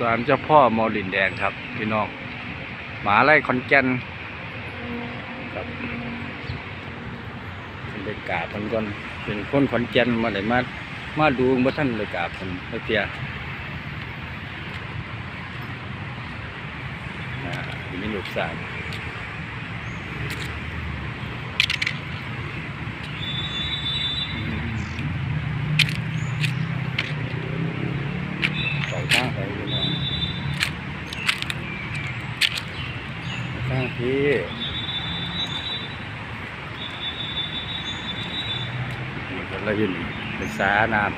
ศาลเจ้าพ่อมอลินแดงครับ พี่น้องหมาไล่ขอนแกนครับเป็นไปกาบเพิ่นก่อนเป็นคนขอนแกนมาเลยมามาดูบ่ท่านเลยกาบเพิ่นเพื่อเตียอ่ามีลูกสาวอืมสองข้างไป พี่น้องข้างพี่นี่ก็เราอยู่นี่เป็นสาน้ำ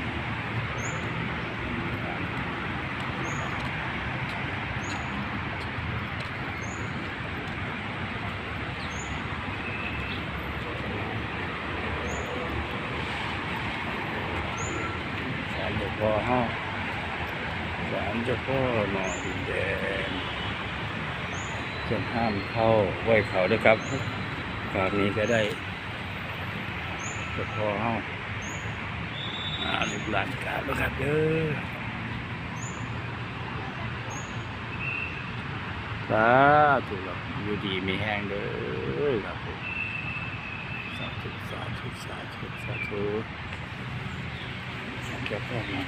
ศาลเจ้าพ่อห้าศาลเจ้าพ่อหนอดินแดง ส่วนห้ามเข้าไหวเขาด้วยครับกราบนี้ก็ได้เจ้าพ่อห้าอาลูกหลานกราบแล้วครับเด้อสาธุครับอยู่ดีมีแห้งเด้อครับผมสาธุสาธุสาธุสาธุเจ้าพ่อมา